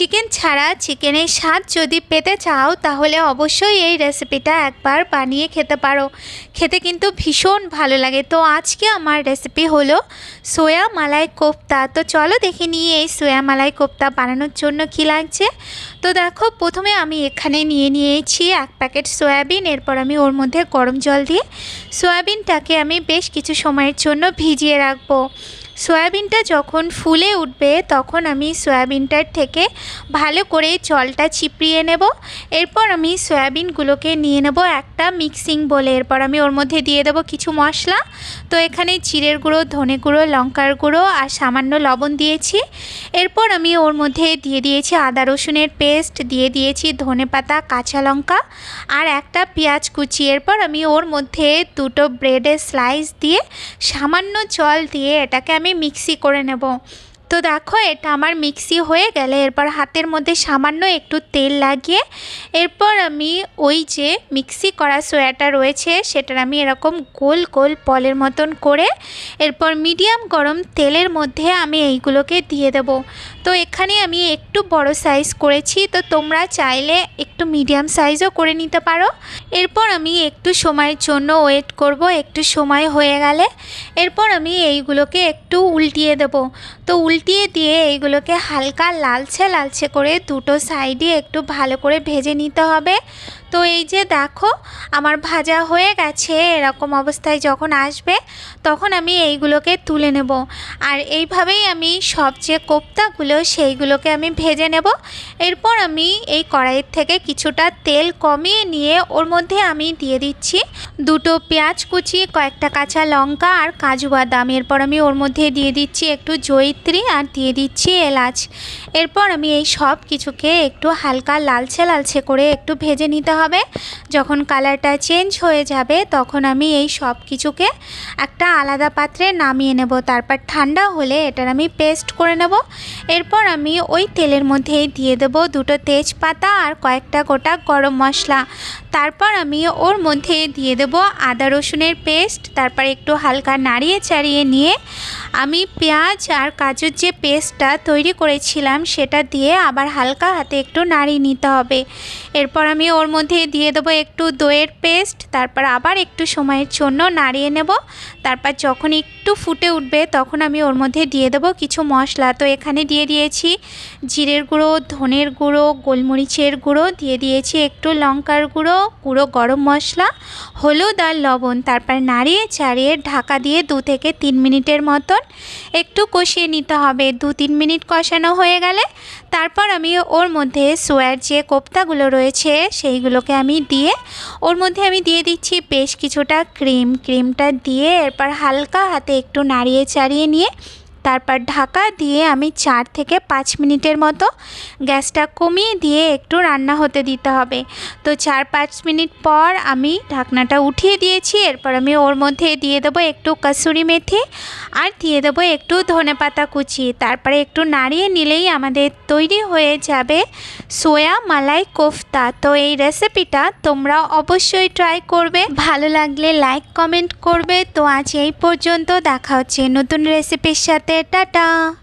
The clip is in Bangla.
চিকেন ছাড়া চিকেনের স্বাদ যদি পেতে চাও, তাহলে অবশ্যই এই রেসিপিটা একবার বানিয়ে খেতে পারো। খেতে কিন্তু ভীষণ ভালো লাগে। তো আজকে আমার রেসিপি হলো সোয়া মালাই কোফতা। তো চলো দেখে নিয়ে এই সোয়া মালাই কোফতা বানানোর জন্য কী লাগছে। তো দেখো, প্রথমে আমি এখানে নিয়ে নিয়েছি এক প্যাকেট সয়াবিন, এরপর আমি ওর মধ্যে গরম জল দিয়ে সয়াবিনটাকে আমি বেশ কিছু সময়ের জন্য ভিজিয়ে রাখব। সয়াবিনটা যখন ফুলে উঠবে, তখন আমি সয়াবিনটার থেকে ভালো করে জলটা চিপড়িয়ে নেব। এরপর আমি সয়াবিনগুলোকে নিয়ে নেব একটা মিক্সিং বলে এরপর আমি ওর মধ্যে দিয়ে দেবো কিছু মশলা। তো এখানে জিরের গুঁড়ো, ধনে গুঁড়ো, লঙ্কার গুঁড়ো আর সামান্য লবণ দিয়েছি। এরপর আমি ওর মধ্যে দিয়ে দিয়েছি আদা রসুনের পেস্ট। দিয়ে দিয়েছি ধনে পাতা, কাঁচা লঙ্কা আর একটা পেঁয়াজ কুচি। এরপর আমি ওর মধ্যে দুটো ব্রেডের স্লাইস দিয়ে সামান্য জল দিয়ে এটাকে আমি মিক্সি করে নেব। তো দেখো, এটা আমার মিক্সি হয়ে গেলে এরপর হাতের মধ্যে সামান্য একটু তেল লাগিয়ে এরপর আমি ওই যে মিক্সি করা সোয়াটা রয়েছে, সেটার আমি এরকম গোল গোল পলের মতন করে এরপর মিডিয়াম গরম তেলের মধ্যে আমি এইগুলোকে দিয়ে দেব। তো এখানে আমি একটু বড় সাইজ করেছি, তো তোমরা চাইলে একটু মিডিয়াম সাইজও করে নিতে পারো। এরপর আমি একটু সময়ের জন্য ওয়েট করব, একটু সময় হয়ে গেলে। এরপর আমি এইগুলোকে একটু উল্টিয়ে দেব। তো উল্টিয়ে দিয়ে এইগুলোকে হালকা লালচে লালচে করে দুটো সাইডে একটু ভালো করে ভেজে নিতে হবে। তো এই যে দেখো, আমার ভাজা হয়ে গেছে, এরকম অবস্থায় যখন আসবে, তখন আমি এইগুলোকে তুলে নেব। আর এইভাবেই আমি সব যে কোপ্তাগুলো, সেইগুলোকে আমি ভেজে নেব। এরপর আমি এই কড়াইয়ের থেকে কিছুটা তেল কমিয়ে নিয়ে ওর মধ্যে আমি দিয়ে দিচ্ছি দুটো পেঁয়াজ কুচি, কয়েকটা কাঁচা লঙ্কা আর কাজু বাদাম। এরপর আমি ওর মধ্যে দিয়ে দিচ্ছি একটু জয়িত্রী আর দিয়ে দিচ্ছি এলাচ। এরপর আমি এই সব কিছুকে একটু হালকা লালচে লালচে করে একটু ভেজে নিতে হবে। যখন কালারটা চেঞ্জ হয়ে যাবে, তখন আমি এই সব কিছুকে একটা আলাদা পাত্রে নামিয়ে নেব। তারপর ঠান্ডা হলে এটার আমি পেস্ট করে নেব। এরপর আমি ওই তেলের মধ্যেই দিয়ে দেব দুটো তেজপাতা আর কয়েকটা গোটা গরম মশলা। তারপর আমি ওর মধ্যে দিয়ে দেব আদা রসুনের পেস্ট, তারপর একটু হালকা নাড়িয়ে চাড়িয়ে নিয়ে আমি পেঁয়াজ আর কাজুর যে পেস্টটা তৈরি করেছিলাম সেটা দিয়ে আবার হালকা হাতে একটু নাড়িয়ে নিতে হবে। এরপর আমি ওর মধ্যে দিয়ে দেবো একটু দইয়ের পেস্ট, তারপর আবার একটু সময়ের জন্য নাড়িয়ে নেব। তারপর যখন একটু ফুটে উঠবে তখন আমি ওর মধ্যে দিয়ে দেবো কিছু মশলা। তো এখানে দিয়ে দিয়েছি। জিরের গুঁড়ো, ধনের গুঁড়ো, গোলমরিচের গুঁড়ো দিয়ে দিয়েছি একটু লঙ্কার গুঁড়ো গুঁড়ো গরম মশলা, হলুদ আর লবণ। তারপর নাড়িয়ে চাড়িয়ে ঢাকা দিয়ে দু থেকে তিন মিনিটের মতন একটু কষিয়ে নিতে হবে। দু তিন মিনিট কষানো হয়ে গেলে তারপর আমি ওর মধ্যে সোয়ার যে কোপ্তাগুলো রয়েছে সেইগুলোকে আমি দিয়ে, ওর মধ্যে আমি দিয়ে দিচ্ছি বেশ কিছুটা ক্রিম। ক্রিমটা দিয়ে এরপর হালকা হাতে একটু নাড়িয়ে চাড়িয়ে নিয়ে তারপর ঢাকা দিয়ে আমি চার থেকে পাঁচ মিনিটের মতো গ্যাসটা কমিয়ে দিয়ে একটু রান্না হতে দিতে হবে। তো চার পাঁচ মিনিট পর আমি ঢাকনাটা উঠিয়ে দিয়েছি, এরপর আমি ওর মধ্যে দিয়ে দেবো একটু কাসুরি মেথি আর দিয়ে দেবো একটু ধনে পাতা কুচি। তারপরে একটু নাড়িয়ে নিলেই আমাদের তৈরি হয়ে যাবে সোয়া মালাই কোফতা। তো এই রেসিপিটা তোমরা অবশ্যই ট্রাই করবে। ভালো লাগলে লাইক, কমেন্ট করবে। তো আজ এই পর্যন্ত দেখা হচ্ছে নতুন রেসিপির সাথে। Ta ta.